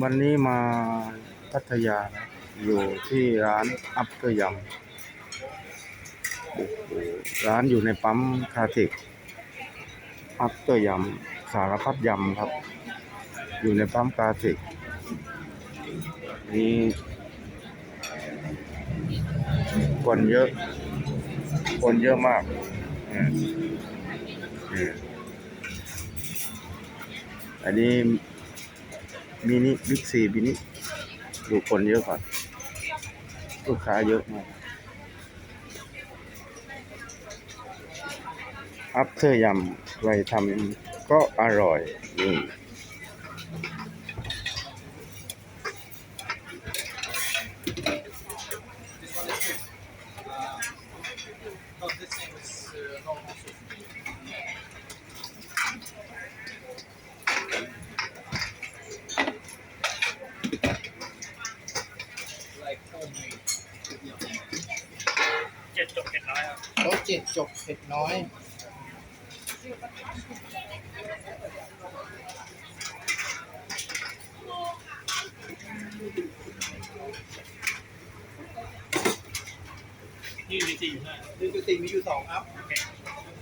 วันนี้มาพัทยานะอยู่ที่ร้านอัพเตอร์ยำร้านอยู่ในปั๊มคาเทคอัพเตอร์ยำสารพัดยำครับ อยู่ในปั๊มคาเทคนี่คนเยอะ คนเยอะมากอันนี้ มินิบิ๊กซีมินิดูคนเยอะก่อนลูกค้าเยอะมากอัพเทอร์ยำใครทำก็อร่อยนี่ เจ็ดจบเจ็ดน้อยครับโต๊ะเจ็ดจบเผ็ดน้อยนี่มีสี่อยู่ห้าหนึ่งจุดสี่มีอยู่สองครับต่อไ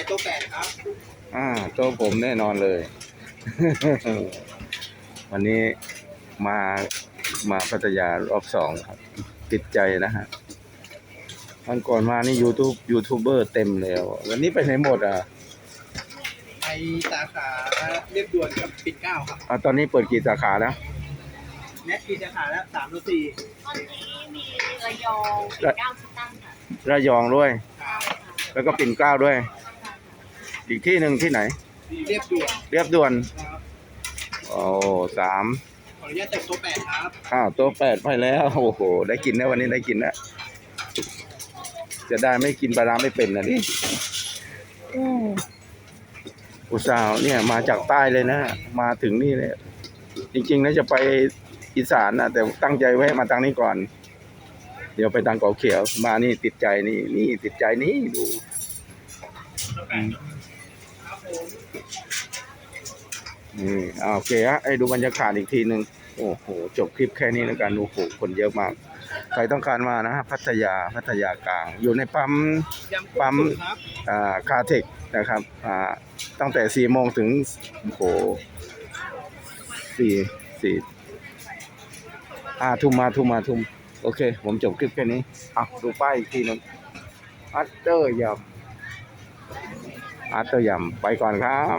ปโต๊ะแปดครับ อ่าโต๊ะผมแน่นอนเลย วันนี้มามาพัทยารอบสองครับ ติดใจนะฮะวันก่อนมานี่ยูทูบยูทูบเบอร์เต็มแล้ว วันนี้ไปไหนหมดอะไอสาขาเรียบด่วนกับปิดเกล้าครับอะตอนนี้เปิดกี่สาขาแล้วแนทกี่สาขาแล้วสามหรือสี่ตอนนี้มีระยองปิดเกล้าชิตั้งค่ะระยองด้วยใช่ค่ะแล้วก็ปิ่นเกล้าด้วย อีกที่หนึ่งที่ไหน เรียบด่วนเรียบด่วน ครับโอ้สามขออนุญาตเต็มโต๊ะแปดครับ อ้าวโต๊ะแปดไปแล้ว โอ้โห ได้กินนะวันนี้ได้กินนะจะได้ไม่กินปลาร้าไม่เป็นนะดิอุตส่าห์เนี่ยมาจากใต้เลยนะ มาถึงนี่เลย จริงๆนะจะไปอีสานนะแต่ตั้งใจไว้มาทางนี้ก่อน เดี๋ยวไปทางเกาะเขียว มานี่ติดใจนี่ นี่ติดใจนี่ดูอืม นี่โอเคฮะให้ดูบรรยากาศอีกทีหนึ่งโอ้โห จบคลิปแค่นี้แล้วกันโอ้โหคนเยอะมาก ใครต้องการมานะฮะพัทยาพัทยากลาง อยู่ในปั๊มปั๊มครับอ่าคาเทคนะครับอ่าตั้งแต่สี่โมงถึงโอ้โหสี่สี่อ่าทุ่มมาทุ่มมาทุ่มโอเค ผมจบคลิปแค่นี้อะดูป้ายอีกทีหนึ่งอัตเตอร์ยำ อัตเตอร์ยำไปก่อนครับ